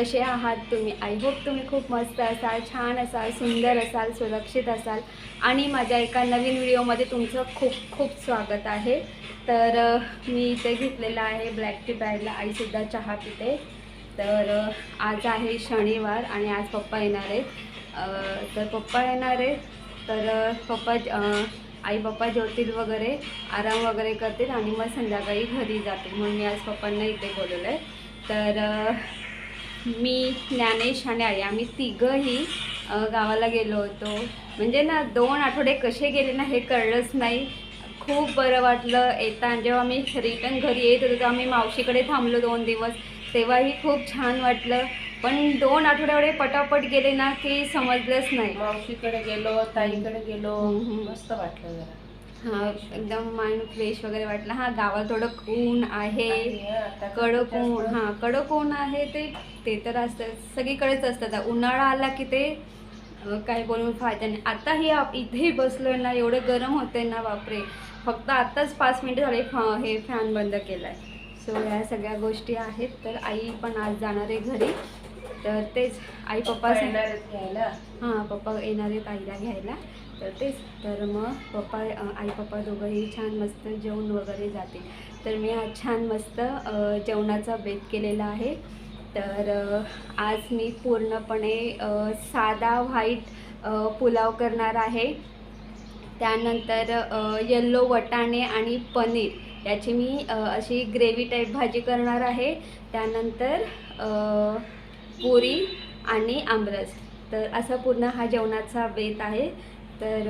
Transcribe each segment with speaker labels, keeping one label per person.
Speaker 1: कसे आहात तुम्ही? आय होप तुम्ही खूप मस्त असाल छान असाल सुंदर असाल सुरक्षित असाल. आणि माझ्या एका नवीन व्हिडिओमध्ये तुमचं खूप खूप स्वागत आहे. तर मी इथे घेतलेलं आहे ब्लॅक टी प्यायला आईसुद्धा चहा पिते. तर आज आहे शनिवार आणि आज पप्पा येणार आहेत. तर पप्पा येणार आहेत. तर पप्पा आई पप्पा जेवतील वगैरे आराम वगैरे करतील आणि मग संध्याकाळी घरी जातील. म्हणून मी आज पप्पांना इथे बोलवलं आहे तर मी ज्ञानेश आणि आई आम्ही तिघंही गावाला गेलो होतो. म्हणजे ना दोन आठवडे कसे गेले ना हे कळलंच नाही. खूप बरं वाटलं. येताना जेव्हा मी रिटर्न घरी येत होतो तेव्हा आम्ही मावशीकडे थांबलो दोन दिवस. तेव्हाही खूप छान वाटलं. पण दोन आठवडे एवढे पटापट गेले ना की समजलंच नाही.
Speaker 2: मावशीकडे गेलो ताईकडे गेलो. मस्त वाटलं जरा.
Speaker 1: एकदम माइंड फ्रेश वगैरे वाटलं. हां गावात थोडं ऊन आहे.
Speaker 2: आता
Speaker 1: कडक ऊन हां कडक ऊन आहे ते ते तर असतं. सगळीकडेच असतं आता. उन्हाळा आला की ते काय बोलून फायदा नाही. आताही आप इथेही बसलोय ना एवढं गरम होते ना बापरे. फक्त आत्ताच पाच मिनिटं झाले फ- हे फॅन बंद केला आहे सो ह्या सगळ्या गोष्टी आहेत. तर आई पण आज जाणार आहे घरी. तर तेच आई पप्पा
Speaker 2: घ्यायला.
Speaker 1: हां पप्पा येणार आहेत आईला घ्यायला. तर तेच तर मग पप्पा आई पप्पा दोघंही छान मस्त जेवण वगैरे जातील. तर मी आज छान मस्त जेवणाचा बेत केलेला आहे. तर आज मी पूर्णपणे साधा व्हाईट पुलाव करणार आहे. त्यानंतर येल्लो वटाणे आणि पनीर याची मी अशी ग्रेव्ही टाईप भाजी करणार आहे. त्यानंतर पुरी आणि आमरस. तर असा पूर्ण हा जेवणाचा बेत आहे. तर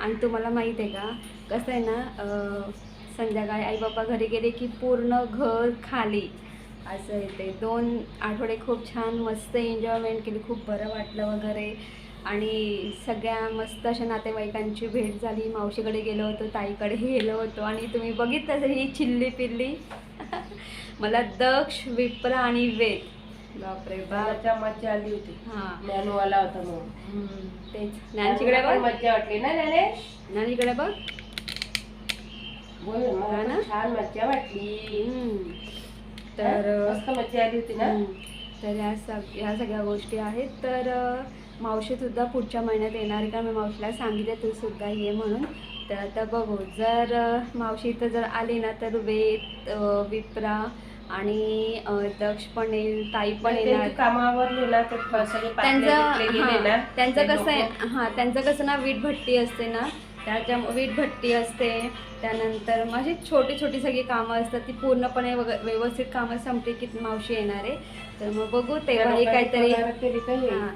Speaker 1: आणि तुम्हाला माहीत आहे का? कसं आहे ना संध्याकाळी आई बाबा घरी गेले की पूर्ण घर खाली. असं येते दोन आठवडे खूप छान मस्त एन्जॉयमेंट केली. खूप बरं वाटलं वगैरे. आणि सगळ्या मस्त अशा नातेवाईकांची भेट झाली. मावशीकडे गेलो होतो ताईकडे गेलो होतो. आणि तुम्ही बघितलं ही चिल्ली पिल्ली मला दक्ष विप्रा आणि वेद. बापरे
Speaker 2: मज्जा आली होती.
Speaker 1: हां.
Speaker 2: आला होता
Speaker 1: हम्म, तेच. ज्ञानचीकडे
Speaker 2: ज्ञानूला पण
Speaker 1: बघ.
Speaker 2: मज्जा वाटली ना ज्ञानेश?
Speaker 1: ज्ञानचीकडे बघ.
Speaker 2: बोल ना, मला
Speaker 1: हा ना?
Speaker 2: पण छान मज्जा वाटली.
Speaker 1: हम्म.
Speaker 2: तर मस्त मज्जा आली होती ना?
Speaker 1: हम्म. तर ह्या सग ह्या सगळ्या गोष्टी आहेत. तर अ, मावशीसुद्धा पुढच्या महिन्यात येणार आहे का? मी मावशीला सांगितलं तू सुद्धा ये म्हणून. तर आता बघू. जर अ, मावशी इथं जर आली ना तर वेद अ, विप्रा आणि दक्ष पण येईल ताई पण येणार.
Speaker 2: ना ते पाटले
Speaker 1: त्यांचं
Speaker 2: ते
Speaker 1: कसं आहे हां त्यांचं कसं ना वीट भट्टी असते ना त्याच्या वीट भट्टी असते त्यानंतर माझी छोटी छोटी सगळी कामं असतात ती पूर्णपणे व्यवस्थित कामं संपली की मावशी येणार. आहे तर मग बघू तेव्हाही
Speaker 2: लोकांनी
Speaker 1: काहीतरी? हां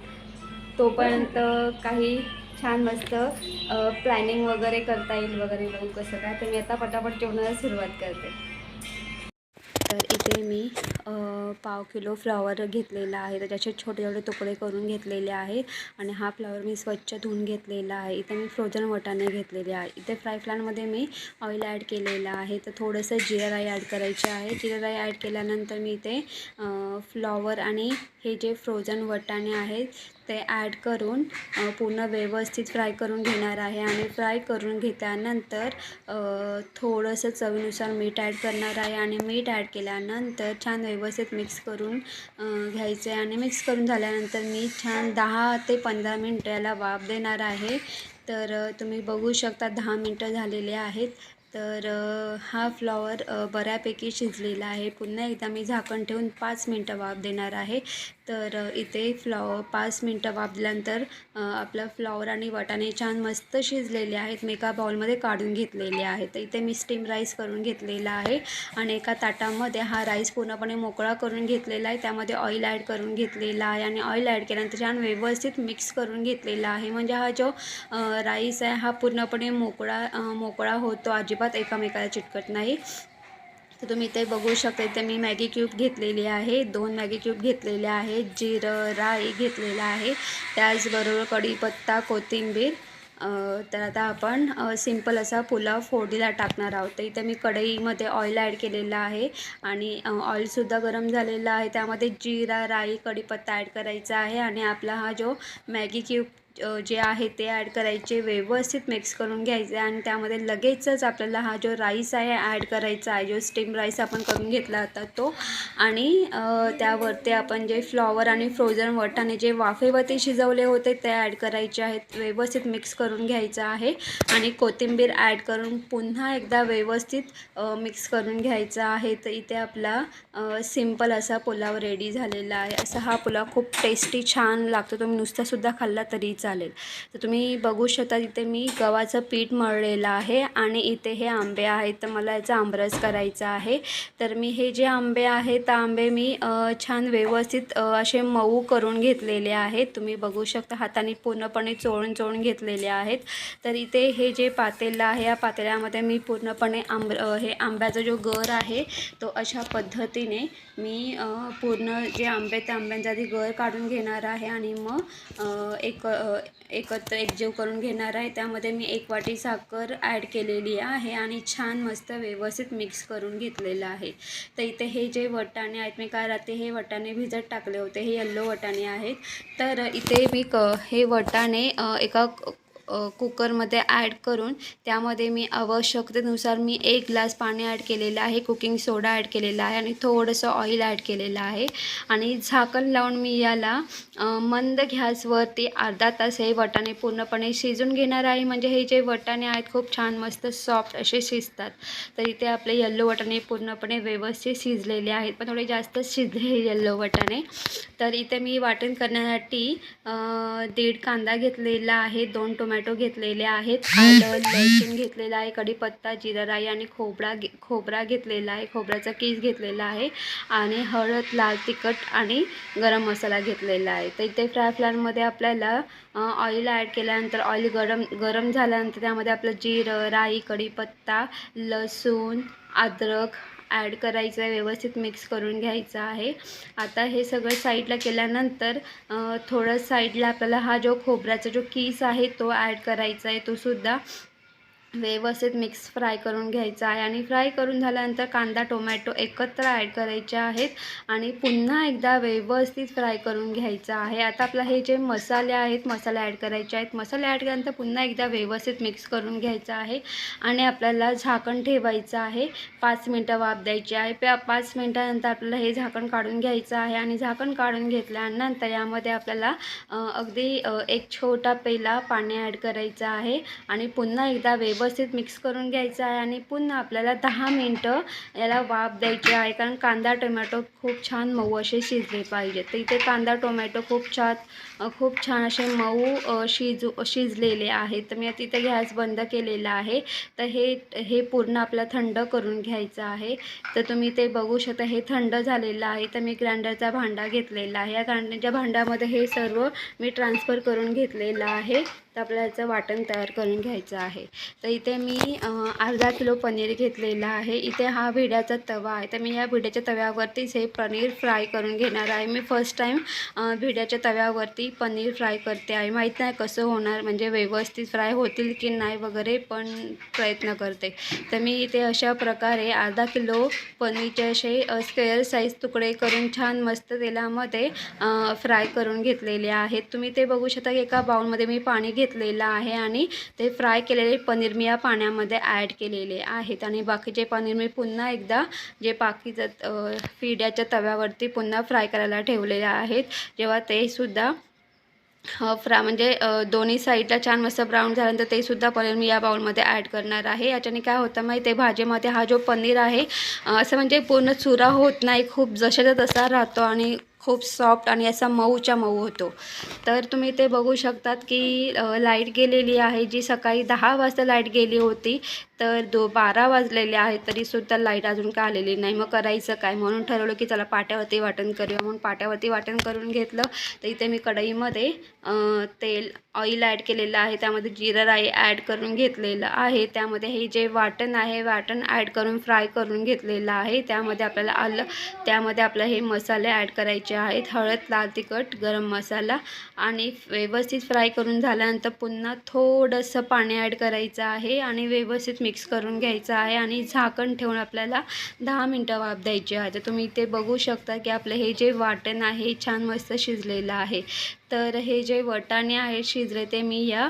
Speaker 1: तोपर्यंत काही छान मस्त प्लॅनिंग वगैरे करता येईल वगैरे बघू कसं काय तर मी आता पटापट जेवणाला सुरुवात करते. तर इथे मी पाव किलो फ्लॉवर घेतलेला आहे. तर त्याचे छोटे छोटे तुकडे करून घेतलेले आहे आणि हा फ्लॉवर मी स्वच्छ धुवून घेतलेला आहे. इथे मी फ्रोझन वटाणे घेतलेले आहे. इथे फ्राय फ्लॅनमध्ये मी ऑइल ॲड केलेलं आहे. तर थोडंसं जिरा राई ॲड करायचे आहे. जिरा राई ॲड केल्यानंतर मी इथे फ्लॉवर आणि हे जे फ्रोझन वटाणे आहेत ते ॲड करून पूर्ण व्यवस्थित फ्राय करून घेणार आहे. आणि फ्राय करून घेतल्यानंतर थोडंसं चवीनुसार मीठ ॲड करणार आहे. आणि मीठ ॲड केल्यानंतर छान व्यवस्थित मिक्स करून घ्यायचे घ्यायचं. आणि मिक्स करून झाल्यानंतर मी छान दहा ते पंधरा मिनटं याला वाफ देणार आहे. तर तुम्ही बघू शकता दहा मिनटं झालेले आहेत. तर हा फ्लॉवर बऱ्यापैकी शिजलेला आहे. पुन्हा एकदा मी झाकण ठेवून पाच मिनटं वाफ देणार आहे. तर इथे फ्लॉ पाच मिनटं वापल्यानंतर आपला आपलं फ्लॉवर आणि वाटाणे छान मस्त शिजलेले आहेत. मी एका बाउलमध्ये काढून घेतलेले आहेत. तर इथे मी स्टीम राईस करून घेतलेला आहे आणि एका ताटामध्ये हा राईस पूर्णपणे मोकळा करून घेतलेला आहे. त्यामध्ये ऑइल ॲड करून घेतलेला आहे आणि ऑइल ॲड केल्यानंतर छान व्यवस्थित मिक्स करून घेतलेला आहे. म्हणजे हा जो राईस आहे हा पूर्णपणे मोकळा मोकळा होतो. अजिबात एकामेकाला चिटकत नाही. तर तुम्ही इथे बघू शकता इथे मी मॅगी क्यूब घेतलेली आहे. दोन मॅगी क्यूब घेतलेले आहेत. जिरं राई घेतलेलं आहे. त्याचबरोबर कढीपत्ता कोथिंबीर. तर आता आपण सिंपल असा पुलाव फोडीला टाकणार आहोत. तर इथे मी कढईमध्ये ऑइल ॲड केलेलं आहे आणि ऑइलसुद्धा गरम झालेलं आहे. त्यामध्ये जिरा राई कढीपत्ता ॲड करायचा आहे आणि आपला हा जो मॅगी क्यूब जे आहे ते ॲड करायचे व्यवस्थित मिक्स करून घ्यायचे आणि त्यामध्ये लगेचच आपल्याला हा जो राईस आहे ॲड करायचा आहे जो स्टीम राईस आपण करून घेतला होता तो आणि त्यावरती आपण जे फ्लॉवर आणि फ्रोझन वटाने जे वाफेवरती शिजवले होते ते ॲड करायचे आहेत व्यवस्थित मिक्स करून घ्यायचं आहे आणि कोथिंबीर ॲड करून पुन्हा एकदा व्यवस्थित मिक्स करून घ्यायचा आहे. तर इथे आपला सिंपल असा पुलाव रेडी झालेला आहे. असा हा पुलाव खूप टेस्टी छान लागतो. तुम्ही नुसतासुद्धा खाल्ला तरीचा. चालेल. तर तुम्ही बघू शकता इथे मी गव्हाचं पीठ मळलेलं आहे आणि इथे हे आंबे आहेत. तर मला याचा आमरस करायचा आहे. तर मी हे जे आंबे आहेत त्या आंबे मी छान व्यवस्थित असे मऊ करून घेतलेले आहेत. तुम्ही बघू शकता हाताने पूर्णपणे चोळून चोळून घेतलेले आहेत. तर इथे हे जे पातेलं आहे या पातेल्यामध्ये मी पूर्णपणे आंब हे आंब्याचा जो गर आहे तो अशा पद्धतीने मी पूर्ण जे आंबे त्या आंब्यांचा आधी गर काढून घेणार आहे आणि मग एक एकत्र एकजीव करून घेणार आहे. त्यामध्ये मी एक वाटी साखर ॲड केलेली आहे आणि छान मस्त व्यवस्थित मिक्स करून घेतलेलं आहे. तर इथे हे जे वटाणे आहेत मी काय राहते हे वटाणे भिजत टाकले होते. हे यल्लो वटाणे आहेत. तर इथे मी क हे वटाणे एका कुकरमध्ये ॲड करून त्यामध्ये मी आवश्यकतेनुसार मी एक ग्लास पाणी ॲड केलेलं आहे कुकिंग सोडा ॲड केलेला आहे आणि थोडंसं ऑइल ॲड केलेलं आहे. आणि झाकण लावून मी याला मंद गॅसवरती अर्धा तास हे वटाणे पूर्णपणे शिजून घेणार आहे. म्हणजे हे जे वटाणे आहेत खूप छान मस्त सॉफ्ट असे शिजतात. तर इथे आपले येल्लो वटाणे पूर्णपणे व्यवस्थित शिजलेले आहेत. पण थोडे जास्त शिजले हे येल्लो वटाणे. तर इथे मी वाटण करण्यासाठी दीड कांदा घेतलेला आहे दोन टोमॅटो टोमॅटो घेतलेले आहेत. आलं लसूण घेतलेला आहे कढीपत्ता जिरा राई आणि खोबरा घे खोबरा घेतलेला आहे. खोबऱ्याचा केस घेतलेला आहे आणि हळद लाल तिखट आणि गरम मसाला घेतलेला आहे. तर इथे फ्राय फ्लॅनमध्ये आपल्याला ऑइल ॲड केल्यानंतर ऑइल गरम गरम झाल्यानंतर त्यामध्ये आपलं जिरं राई कढीपत्ता लसूण अद्रक ॲड करायचं आहे व्यवस्थित मिक्स करून घ्यायचं आहे. आता हे सगळं साईडला केल्यानंतर थोडं साईडला आपल्याला हा जो खोबऱ्याचा जो कीस आहे तो ॲड करायचा आहे तो सुद्धा व्यवस्थित मिक्स फ्राय करून घ्यायचा आहे. आणि फ्राय करून झाल्यानंतर कांदा टोमॅटो एकत्र ॲड करायचे आहेत. आणि पुन्हा एकदा व्यवस्थित फ्राय करून घ्यायचा आहे. आता आपला हे जे मसाले आहेत मसाले ॲड करायचे आहेत. मसाले ॲड केल्यानंतर पुन्हा एकदा व्यवस्थित मिक्स करून घ्यायचं आहे. आणि आपल्याला झाकण ठेवायचं आहे. पाच मिनटं वाफ द्यायची आहे. प्या पाच मिनटानंतर आपल्याला हे झाकण काढून घ्यायचं आहे. आणि झाकण काढून घेतल्यानंतर यामध्ये आपल्याला अगदी एक छोटा पेला पाणी ॲड करायचं आहे. आणि पुन्हा एकदा व्यवस्थित मिक्स करून घ्यायचं आहे आणि पुन्हा आपल्याला दहा मिनटं याला वाफ द्यायची आहे. कारण कांदा टोमॅटो खूप छान मऊ असे शिजले पाहिजेत. तर इथे कांदा टोमॅटो खूप छान खूप छान असे मऊ शिजू शिजलेले आहेत. तर मी तिथे गॅस बंद केलेला आहे. तर हे हे पूर्ण आपलं थंड करून घ्यायचं आहे. तर तुम्ही ते बघू शकता हे थंड झालेलं आहे. तर मी ग्राइंडरचा भांडा घेतलेला आहे. या ग्राइंडरच्या भांड्यामध्ये हे सर्व मी ट्रान्सफर करून घेतलेलं आहे. तर आपल्याला याचं वाटण तयार करून घ्यायचं आहे. तर इथे मी अर्धा किलो पनीर घेतलेला आहे. इथे हा भिड्याचा तवा आहे. तर मी या भिड्याच्या तव्यावरतीच हे पनीर फ्राय करून घेणार आहे. मी फर्स्ट टाईम भिड्याच्या तव्यावरती पनीर फ्राय करते आहे. माहीत नाही कसं होणार म्हणजे व्यवस्थित फ्राय होतील की नाही वगैरे पण प्रयत्न करते. तर मी इथे अशा प्रकारे अर्धा किलो पनीरचे असे स्क्वेअर साईज तुकडे करून छान मस्त तेलामध्ये फ्राय करून घेतलेले आहेत. तुम्ही ते बघू शकता एका बाउलमध्ये मी पाणी घेत घेतलेलं आहे आणि ते फ्राय केलेले पनीर मी या पाण्यामध्ये ॲड केलेले आहेत. आणि बाकीचे पनीर मी पुन्हा एकदा जे बाकीचं अ, फिड्याच्या तव्यावरती पुन्हा फ्राय करायला ठेवलेले आहेत. जेव्हा ते सुद्धा फ्रा म्हणजे दोन्ही साईडला छान मस्त ब्राऊन झाल्यानंतर ते सुद्धा पनीर मी या बाउलमध्ये ॲड करणार आहे. याच्याने काय होतं माहिती आहे? भाजीमध्ये हा जो पनीर आहे असं म्हणजे पूर्ण चुरा होत नाही. खूप जशाचा तसा राहतो आणि खूप सॉफ्ट आणि असा मऊच्या मऊ होतो. तर तुम्ही ते बघू शकतात की लाइट गेलेली आहे जी सकाळी दहा वाजता लाइट गेली होती तर दो बारा वाजलेले आहेत तरीसुद्धा लाइट अजून का आलेली नाही. मग करायचं काय? म्हणून ठरवलं की चला पाट्यावरती वाटण करूया. म्हणून पाट्यावरती वाटण करून घेतलं. तर इथे मी कढईमध्ये तेल ऑइल ॲड केलेलं आहे. त्यामध्ये जिरं राई ॲड करून घेतलेलं आहे. त्यामध्ये हे जे वाटण आहे वाटण ॲड करून फ्राय करून घेतलेलं आहे. त्यामध्ये आपल्याला आलं त्यामध्ये आपलं हे मसाले ॲड करायचे आहेत. हळद लाल तिखट गरम मसाला आणि व्यवस्थित फ्राय करून झाल्यानंतर पुन्हा थोडंसं पाणी ॲड करायचं आहे. आणि व्यवस्थित मिक्स करून घ्यायचं आहे आणि झाकण ठेवून आपल्याला दहा मिनटं वाफ द्यायची आहे. तर तुम्ही इथे बघू शकता की आपलं हे जे वाटण आहे छान मस्त शिजलेलं आहे. तर हे जे वटाणे आहेत शिजले ते मी या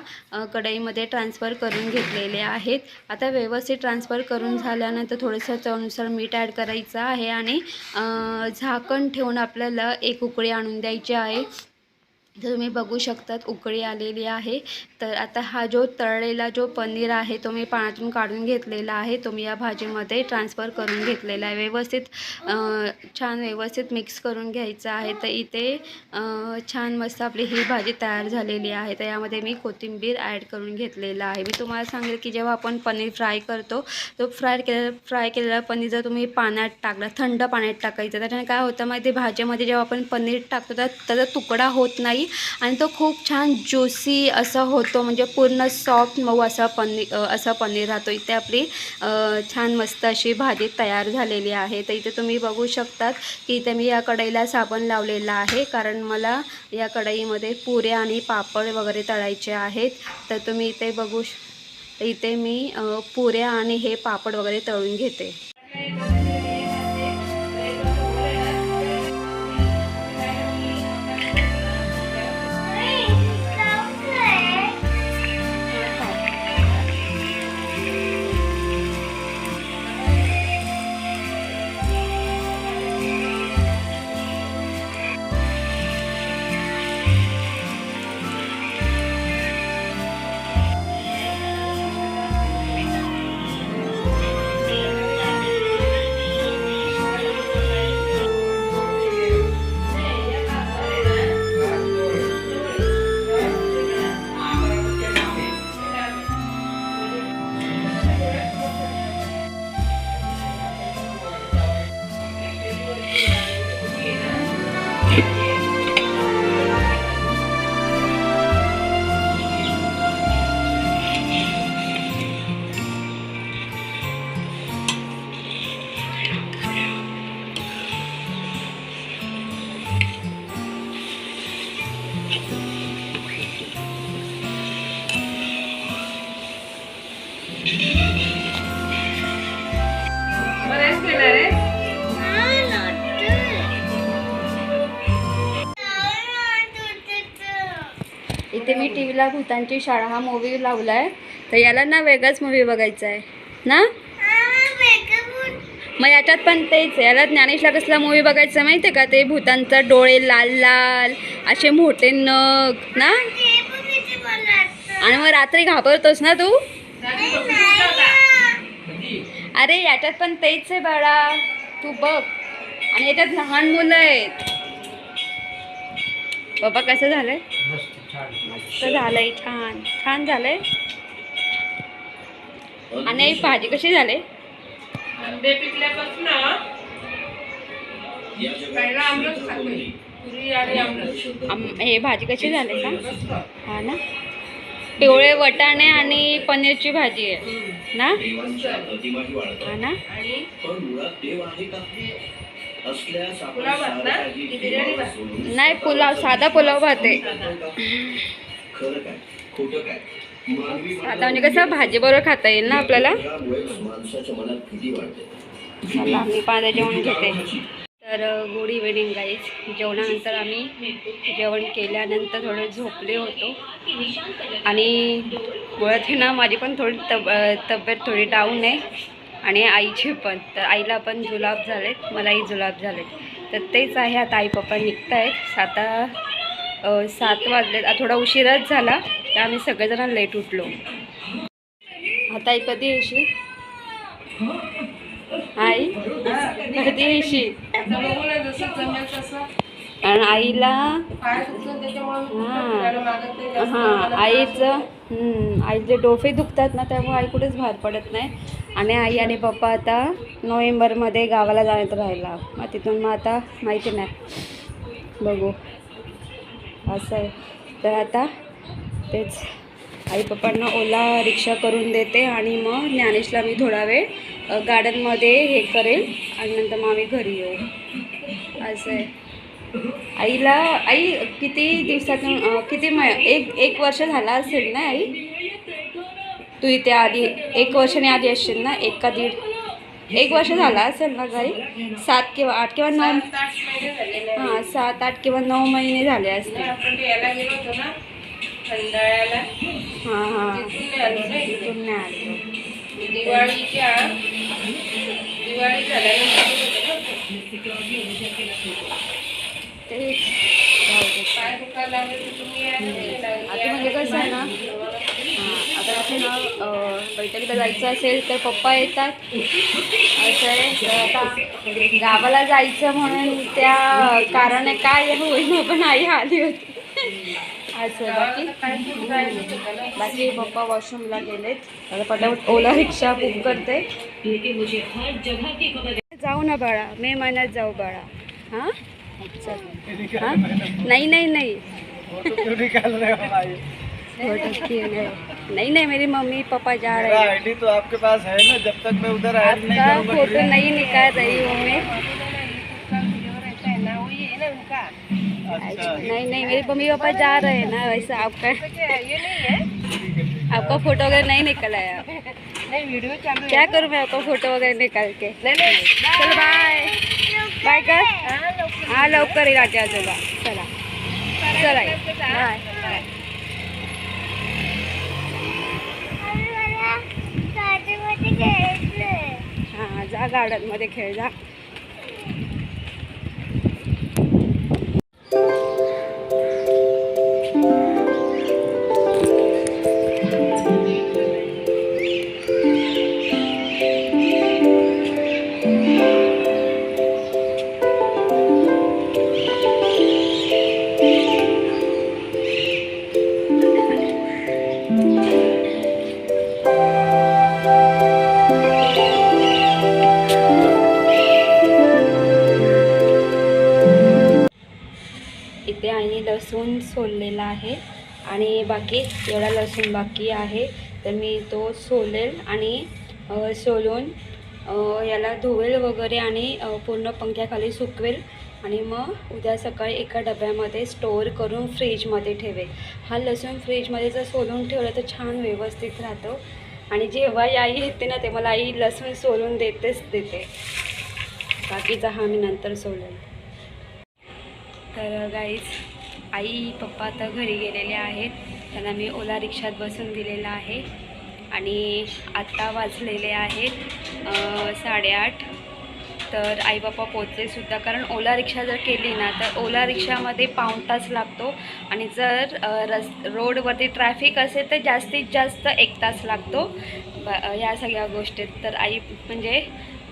Speaker 1: कढईमध्ये ट्रान्सफर करून घेतलेले आहेत. आता व्यवस्थित ट्रान्सफर करून झाल्यानंतर थोडंसं चवनुसार मीठ ॲड करायचं आहे आणि झाकण ठेवून आपल्याला एक उकळी आणून द्यायची आहे. तर तुम्ही बघू शकतात उकळी आलेली आहे. तर आता हा जो तळलेला जो पनीर आहे तो मी पाण्यातून काढून घेतलेला आहे. तो मी या भाजीमध्ये ट्रान्सफर करून घेतलेला आहे. व्यवस्थित छान व्यवस्थित मिक्स करून घ्यायचं आहे. तर इथे छान मस्त आपली ही भाजी तयार झालेली आहे. तर यामध्ये मी कोथिंबीर ॲड करून घेतलेला आहे. मी तुम्हाला सांगेल की जेव्हा आपण पनीर फ्राय करतो तो फ्राय केलेला फ्राय केलेला पनीर जर तुम्ही पाण्यात टाकला थंड पाण्यात टाकायचं त्याच्याने काय होतं माहिती ते भाजीमध्ये जेव्हा आपण पनीर टाकतो तर त्याचा तुकडा होत नाही. आणि तो खूप छान ज्युसी असा होतो म्हणजे पूर्ण सॉफ्ट मऊ असा पनीर असा पनीर राहतो. इथे आपली छान मस्त अशी भाजी तयार झालेली आहे. तर इथे तुम्ही बघू शकतात की इथे मी या कढईला साबण लावलेला आहे कारण मला या कढईमध्ये पुऱ्या आणि पापड वगैरे तळायचे आहेत. तर तुम्ही इथे बघू श इथे मी पुऱ्या आणि हे पापड वगैरे तळून घेते. भूतांची शाळा हा मूवी लावला आहे तर याला ना वेगळाच मूवी बघायचा आहे. ना? मग याच्यात पण तेच आहे. याला ज्ञानेशला कसला मूवी बघायचा माहिती आहे का? ते भूतांचा डोळे लाल लाल असे मोठे नग ना? आणि मग रात्री घाबरतोस ना तू? अरे याच्यात पण तेच आहे बाळा. तू बघ. आणि याच्यात लहान मुलं आहेत. बाबा कसं झालंय? मस्त झालंय छान. छान झालंय. आणि ही भाजी कशी झाली?
Speaker 2: आंबे पिकल्यापासून
Speaker 1: हे भाजी कशी झाली का. हा ना? पिवळे वटाणे आणि पनीरची भाजी आहे ना. हा ना? नाही पुलाव साधा पुलाव भात आहे.
Speaker 3: खरं काय? खोटं काय? मानवी
Speaker 1: आता म्हणजे कसं भाजी बरोबर खाता येईल ना आपल्याला?
Speaker 3: माणसाच्या मनात भीती
Speaker 1: मी पाण्याचं जेवण घेते तर गुड इव्हिनिंग गाईज जेवणानंतर आम्ही जेवण केल्यानंतर थोडे झोपले होतो. आणि मुळात आहे ना माझी पण थोडी तब तब्येत थोडी डाऊन आहे. आणि आईची पण तर आईला पण जुलाब झालेत मलाही जुलाब झालेत. तर तेच आहे आता आई पप्पा निघत आहेत आता सात वाजले थोडा उशीरच झाला तर आम्ही सगळेजण लेट उठलो. आता आई कधी येशील? आई? कधी येशील? कारण आईला? हां. हां आईचं आईचे डोफे दुखतात ना त्यामुळे आई कुठेच बाहेर पडत नाही. आणि आई आणि पप्पा आता नोव्हेंबरमध्ये गावाला जाण्यात राहिला. मग तिथून मग आता माहिती नाही. बघू. असं आहे. तर आता तेच आई पप्पांना ओला रिक्षा करून देते आणि मग ज्ञानेशला मी थोडा वेळ गार्डनमध्ये हे करेल आणि नंतर मग आम्ही घरी येऊ. असं आहे. आईला आई किती दिवसातून किती मै एक एक वर्ष झाला असेल ना आई? तू इथे आधी एक वर्षाने आधी असशील ना? एक का दीड एक वर्ष झाला असेल ना घरी सात किंवा आठ किंवा नऊ. हां सात आठ किंवा नऊ महिने झाले असतील.
Speaker 2: आपण ते याला गेलो होतो ना खंडाळ्याला.
Speaker 1: हां हां.
Speaker 2: तिथून नाही आलो दिवाळीच्या दिवाळी.
Speaker 1: तेच. आता म्हणजे कसं आहे ना आता कसं ना बैठकीला जायचं असेल तर पप्पा येतात. असं आहे. आता गावाला जायचं म्हणून त्या कारणे काय होईना पण आई आली होती. असं बाकी. बाकी पप्पा वॉशरूमला गेलेत. आता पटापट ओला रिक्षा बुक करते. जाऊ ना बाळा. मे महिन्यात जाऊ बाळा. हां? हां? नाही नाही नाही. नहीं नहीं मेरी मम्मी पापा जा रहे हैं।
Speaker 3: आईडी तो आपके पास है ना जब तक मैं उधर ऐड नहीं
Speaker 1: आपका
Speaker 3: करूँगा
Speaker 1: फ़ोटो नहीं निकाल रही हूँ मैं।
Speaker 2: उसका वीडियो रहता है ना वही है ना उनका
Speaker 3: अच्छा
Speaker 1: नहीं नहीं मेरे मम्मी पापा जा रहे हैं ना वैसे आपका
Speaker 2: ये नहीं है?
Speaker 1: आपका फ़ोटो वगैरह नहीं निकल आया
Speaker 2: नहीं वीडियो चालू
Speaker 1: क्या करूँ मैं आपका फ़ोटो वगैरह निकाल के?
Speaker 2: नहीं नहीं
Speaker 1: चल बाय बाय कर
Speaker 2: हाँ, लवकर.
Speaker 1: हाँ लवकर गाठी चला। चला। बाय जा गार्डनमध्ये खेळ जा. आणि लसूण सोललेला आहे. आणि बाकी एवढा लसूण बाकी आहे. तर मी तो सोलेल आणि सोलून याला धुवेल वगैरे आणि पूर्ण पंख्याखाली सुकवेल. आणि मग उद्या सकाळी एका डब्यामध्ये स्टोअर करून फ्रीजमध्ये ठेवेल. हा लसूण फ्रीजमध्ये जर सोलून ठेवलं तर छान व्यवस्थित राहतो. आणि जेव्हा आई येते ना ते मला आई लसूण सोलून देतेच देते. बाकीचा हा मी नंतर सोलेल तर गाईज आई पप्पा आता घरी गेलेले आहेत. त्यांना मी ओला रिक्षात बसून दिलेला आहे. आणि आत्ता वाजलेले आहेत साडेआठ. तर आई बाप्पा पोचलेसुद्धा कारण ओला रिक्षा जर केली ना तर ओला रिक्षामध्ये पाऊण तास लागतो. आणि जर रस् रस रोडवरती ट्रॅफिक असेल तर जास्तीत जास्त एक तास लागतो. ब सगळ्या गोष्टीत. तर आई म्हणजे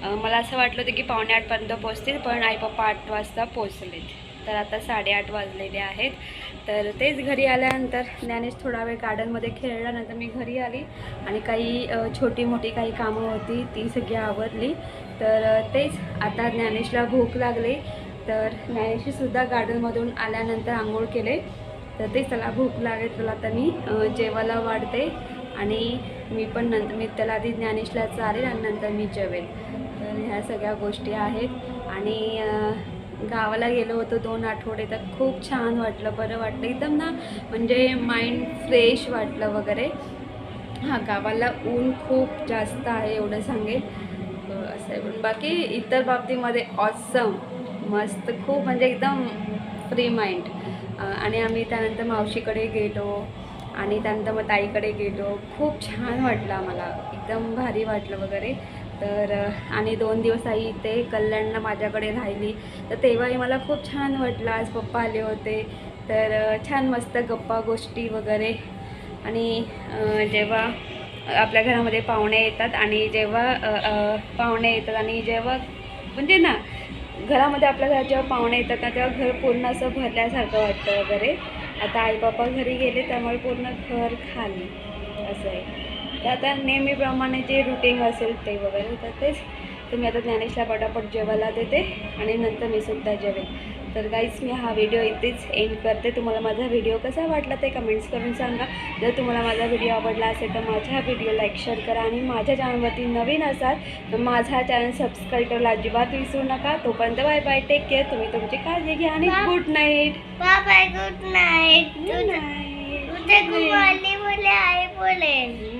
Speaker 1: मला असं वाटलं होतं की पावणे आठपर्यंत पोचतील पण आई पप्पा आठ वाजता पोचलेत तर आता साडेआठ वाजलेले आहेत. तर तेच घरी आल्यानंतर ज्ञानेश थोडा वेळ गार्डनमध्ये खेळल्यानंतर मी घरी आली आणि काही छोटी मोठी काही कामं होती ती सगळी आवरली. तर तेच आता ज्ञानेशला भूक लागली. तर ज्ञानेशसुद्धा गार्डनमधून आल्यानंतर आंघोळ केले. तर तेच त्याला भूक लागेल त्याला आता मी जेवायला वाढते आणि मी पण नंतर मी त्याला आधी ज्ञानेशला चालेल आणि नंतर मी जेवेल. तर ह्या सगळ्या गोष्टी आहेत. आणि गावाला गेलो होतो दोन आठवडे तर खूप छान वाटलं बरं वाटलं. एकदम ना म्हणजे माइंड फ्रेश वाटलं वगैरे. हां गावाला ऊन खूप जास्त आहे एवढं सांगेल असं आहे. पण बाकी इतर बाबतीमध्ये ऑसम मस्त खूप म्हणजे एकदम फ्री माइंड आणि आम्ही त्यानंतर मावशीकडे गेलो आणि त्यानंतर मग ताईकडे गेलो. खूप छान वाटलं आम्हाला. एकदम भारी वाटलं वगैरे. तर आणि दोन दिवस आई इथे कल्याणला माझ्याकडे राहिली. तर तेव्हाही मला खूप छान वाटलं. आज पप्पा आले होते. तर छान मस्त गप्पा गोष्टी वगैरे. आणि जेव्हा आपल्या घरामध्ये पाहुणे येतात आणि जेव्हा पाहुणे येतात आणि जेव्हा म्हणजे ना घरामध्ये आपल्या घरात जेव्हा पाहुणे येतात ना तेव्हा घर पूर्ण असं भरल्यासारखं वाटतं वगैरे. आता आई बापा घरी गेले त्यामुळे पूर्ण घर खाली. असं आहे. तर आता नेहमीप्रमाणे जे रुटीन असेल ते वगैरे तर तेच. तुम्ही आता ज्ञानेशला पटापट जेवायला देते आणि नंतर मी सुद्धा जेवेल तर गाईज मी हा व्हिडिओ इथेच एंड करते. तुम्हाला माझा व्हिडिओ कसा वाटला ते कमेंट्स करून सांगा. जर तुम्हाला माझा व्हिडिओ आवडला असेल तर माझ्या व्हिडिओ लाईक शेअर करा आणि माझ्या चॅनलवरती नवीन असाल तर माझा चॅनल सबस्क्राईब करायला अजिबात विसरू नका. तोपर्यंत बाय बाय टेक केअर तुम्ही तुमची काळजी घ्या आणि good night
Speaker 4: bye good night
Speaker 1: good night
Speaker 4: बोले आई बोले